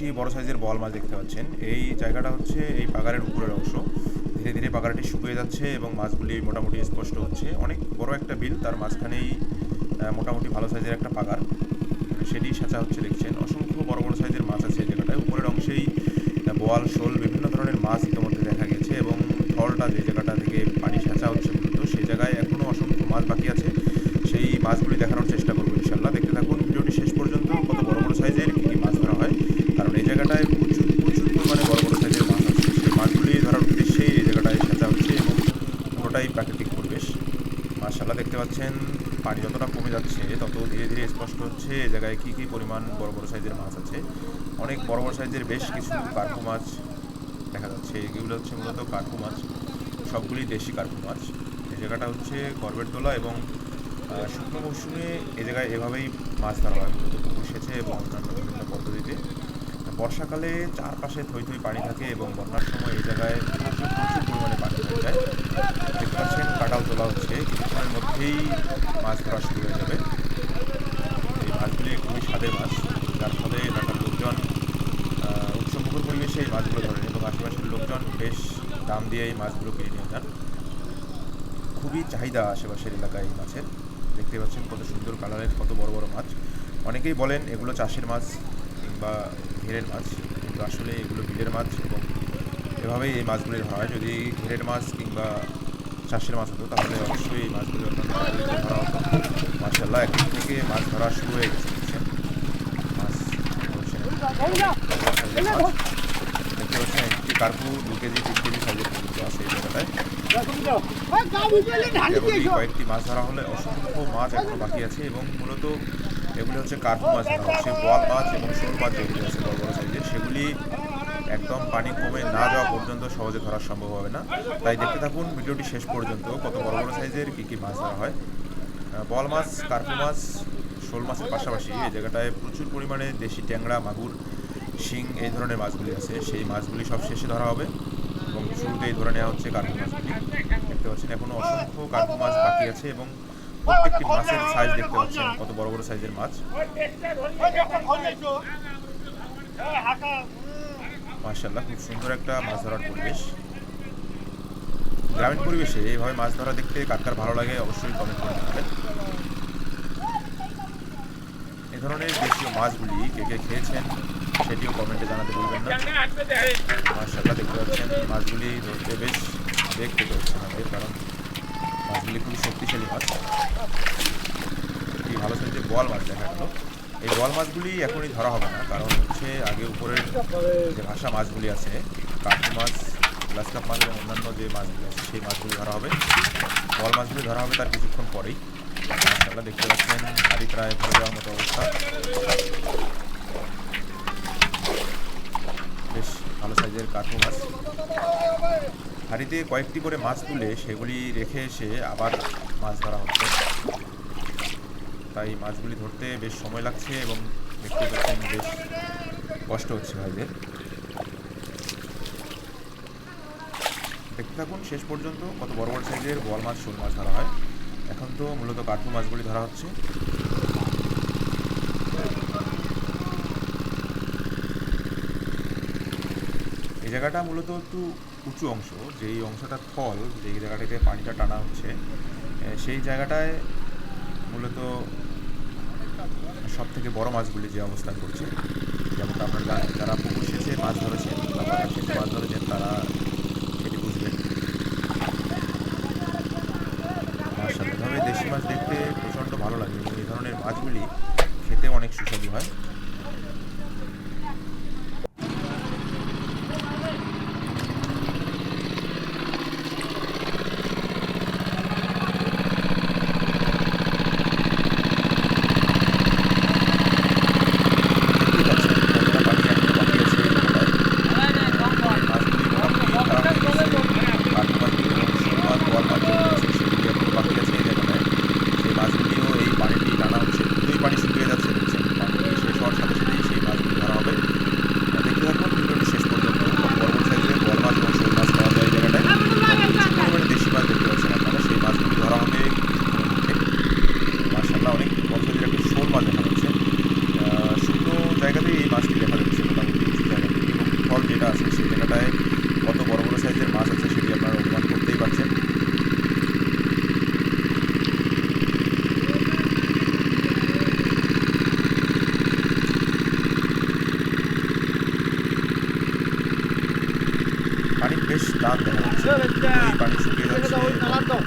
একটি বড় সাইজের বল মাছ দেখতে পাচ্ছেন। এই জায়গাটা হচ্ছে এই পাগারের উপরের অংশ। ধীরে ধীরে পাগারটি শুকিয়ে যাচ্ছে এবং মাছগুলি মোটামুটি স্পষ্ট হচ্ছে। অনেক বড় একটা বিল, তার মাঝখানেই মোটামুটি ভালো সাইজের একটা পাগার। সেটি সাঁচা হচ্ছে দেখছেন। অসংখ্য বড় বড় সাইজের মাছ আছে এই জায়গাটায়। উপরের অংশেই বোয়াল, শোল, বিভিন্ন ধরনের মাছ ইতিমধ্যে দেখা গেছে এবং থলটা যে জায়গাটা থেকে পানি সাঁচা হচ্ছে মূলত সেই জায়গায় এখনও অসংখ্য মাছ বাকি আছে। সেই মাছগুলি দেখানোর চেষ্টা করব ইনশাল্লাহ দেখতে থাকুন ভিডিওটি শেষ পর্যন্ত কত বড় বড় সাইজের কী কী মাছ ধরা হয় কারণ এই জায়গাটায় প্রচুর প্রচুর পরিমাণে বড় বড় সাইজের মাছ আছে। সেই মাছগুলি ধরার উদ্দেশ্যেই এই জায়গাটায় সাঁচা হচ্ছে এবং পুরোটাই প্রাকৃতিক পরিবেশ। মার্শাল্লাহ দেখতে পাচ্ছেন, পানি যতটা কমে যাচ্ছে, তত ধীরে ধীরে স্পষ্ট হচ্ছে এই জায়গায় কী কী পরিমাণ বড় বড় সাইজের মাছ আছে। অনেক বড় বড় সাইজের বেশ কিছু কার্পু মাছ দেখা যাচ্ছে। এগুলো হচ্ছে মূলত কার্পু মাছ। সবগুলি দেশি কার্পু মাছ। এই জায়গাটা হচ্ছে গর্বের দোলা এবং শুকনো মৌসুমে এই জায়গায় এভাবেই মাছ ধরা হয়। মূলত পুকুর সেচে এবং অন্যান্য বিভিন্ন পদ্ধতিতে। বর্ষাকালে চারপাশে থই থই পানি থাকে এবং বন্যার সময় এই জায়গায় প্রচুর পরিমাণে পানি হয়ে যায়। দেখতে পাচ্ছেন কাটাল তোলা হচ্ছে। কিছুক্ষণের মধ্যেই মাছ ধরা শুরু হয়ে যাবে। এই মাছগুলি খুবই স্বাদের মাছ। যার ফলে এলাকার লোকজন উৎসবমুখর পরিবেশে এই মাছগুলো ধরেন এবং আশেপাশের লোকজন বেশ দাম দিয়ে এই মাছগুলো কিনে নিয়ে যান। খুবই চাহিদা আশেপাশের এলাকায় এই মাছের। দেখতে পাচ্ছেন কত সুন্দর কালারের, কত বড় বড় মাছ। অনেকেই বলেন এগুলো চাষের মাছ। কিংবা ঘেরের মাছ কিন্তু আসলে এগুলো বিলের মাছ এবং এভাবেই এই মাছগুলি ধরা হয়। যদি ঘেরের মাছ কিংবা চাষের মাছ হতো তাহলে অবশ্যই এই মাছগুলি ধরা হতো। মার্শাল্লাহ একদিন থেকে মাছ ধরা শুরু হয়ে গেছে মাছ। দেখতে পাচ্ছেন একটি কার্পু দু কেজি তিন কেজি সাইজের পর্যন্ত আছে এই জায়গাটায়। এমনকি কয়েকটি মাছ ধরা হলে অসংখ্য মাছ এখনও বাকি আছে এবং মূলত এগুলি হচ্ছে কার্পু মাছ হচ্ছে বোয়াল মাছ এবং শোল মাছ যেগুলি আছে বড় বড় সাইজের সেগুলি একদম পানি কমে না যাওয়া পর্যন্ত সহজে ধরা সম্ভব হবে না। তাই দেখতে থাকুন ভিডিওটি শেষ পর্যন্ত, কত বড় বড় সাইজের কী কী মাছ ধরা হয়। বোয়াল মাছ, কার্পু মাছ, শোল মাছের পাশাপাশি এই জায়গাটায় প্রচুর পরিমাণে দেশি ট্যাংরা, মাগুর, শিং এই ধরনের মাছগুলি আছে। সেই মাছগুলি সব শেষে ধরা হবে এবং শুরুতেই ধরে নেওয়া হচ্ছে কার্পু মাছগুলি। দেখতে পাচ্ছেন এখনও অসংখ্য কার্পু মাছ বাকি আছে এবং প্রত্যেকটি মাছের সাইজ দেখতে পাচ্ছেন কত বড় বড় সাইজের মাছ। মার্শাল্লাহ খুব সুন্দর একটা মাছ ধরার পরিবেশ। গ্রামীণ পরিবেশে এইভাবে মাছ ধরা দেখতে কার কার ভালো লাগে অবশ্যই কমেন্ট করে জানাবেন। এ ধরনের দেশীয় মাছগুলি কে কে খেয়েছেন সেটিও কমেন্টে জানাতে ভুলবেন না। মার্শাল্লাহ দেখতে পাচ্ছেন মাছগুলি ধরতে বেশ দেখতে হচ্ছে আমাদের কারণ মাছগুলি খুবই শক্তিশালী মাছ একটি ভালো সাইজের বোয়াল মাছ দেখা গেল। এই বোয়াল মাছগুলি এখনই ধরা হবে না, কারণ হচ্ছে আগে উপরের যে ভাষা মাছগুলি আছে, কাঠু মাছ, গ্লাস কাপ মাছ এবং অন্যান্য যে মাছগুলি আছে, সেই মাছগুলি ধরা হবে। বোয়াল মাছগুলি ধরা হবে তার কিছুক্ষণ পরেই। আপনারা দেখতে পাচ্ছেন হাড়ি প্রায় ভরে যাওয়ার মতো অবস্থা। বেশ ভালো সাইজের কাঠু মাছ। হাঁড়িতে কয়েকটি করে মাছ তুলে সেগুলি রেখে এসে আবার মাছ ধরা হচ্ছে। তাই মাছগুলি ধরতে বেশ সময় লাগছে এবং দেখতে পাচ্ছেন বেশ কষ্ট হচ্ছে ভাইদের। দেখতে থাকুন, শেষ পর্যন্ত কত বড় বড় সাইজের বল মাছ, শোল মাছ ধরা হয়। এখন তো মূলত কাঠু মাছগুলি ধরা হচ্ছে। এই জায়গাটা মূলত একটু উঁচু অংশ, যেই অংশটা ফল যেই জায়গাটাতে পানিটা টানা হচ্ছে সেই জায়গাটায় মূলত সব থেকে বড় মাছগুলি যে অবস্থান করছে, যেমন আপনারা যারা পুকুর সেচে মাছ ধরেছেন মাছ ধরেছেন, তারা সেটি বুঝবেন এভাবে দেশি মাছ দেখতে প্রচণ্ড ভালো লাগে এবং এই ধরনের মাছগুলি খেতে অনেক সুস্বাদু হয় দেখতেই পাচ্ছেন কতটা পানি এখনও বাকি আছে এই জায়গাটায়। মাছগুলি মোটামুটি ধরা হয়ে গেছে। কাঠ মাছগুলি এবং শোল মাছ, বোয়াল মাছ যেগুলো আছে সেগুলি এখনও বাকি আছে এই জায়গাটায়। সেই মাছগুলিও এই পানিটি টানা হচ্ছে দ্রুতই পানি শুকিয়ে যাচ্ছে দেখছেন পানি শেষ হওয়ার সেই জায়গাটায় কত বড় বড় সাইজের মাছ আছে সেটি আপনারা অনুমান করতেই পারছেন। পানির বেশ টান দেখা যাচ্ছে। পানি শুকিয়ে যাচ্ছে এবং